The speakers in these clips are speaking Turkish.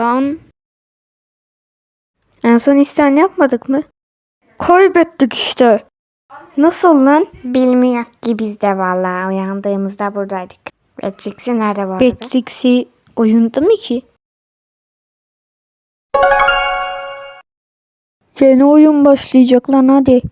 Lan. En son isyan yapmadık mı? Kaybettik işte. Nasıl lan? Bilmiyor ki biz de vallahi uyandığımızda buradaydık. Beatrix'i nerede bu arada? Beatrix'i oyunda mı ki? Yeni oyun başlayacak lan hadi.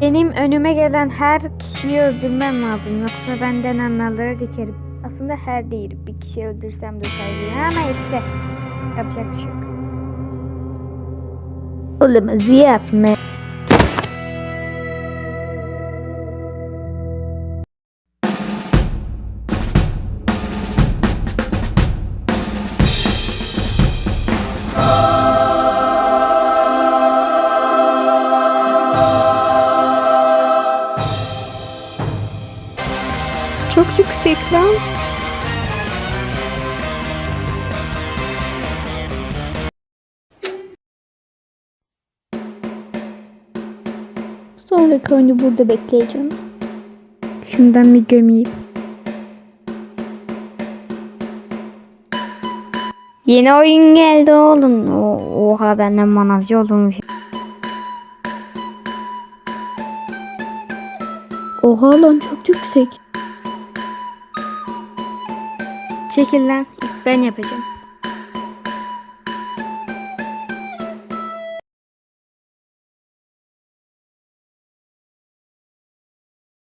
Benim önüme gelen her kişiyi öldürmem lazım. Yoksa benden anlaları dikerim. Aslında her değil. Bir kişi öldürsem de sayılıyor ama işte yapacak bir şey yok. Olamaz yapma. Çok yüksek lan. Sonraki oyunu burada bekleyeceğim. Şundan bir gömeyim. Yeni oyun geldi oğlum. Oha benden manavcı olmuş. Oha lan çok yüksek. Çekil ben yapacağım.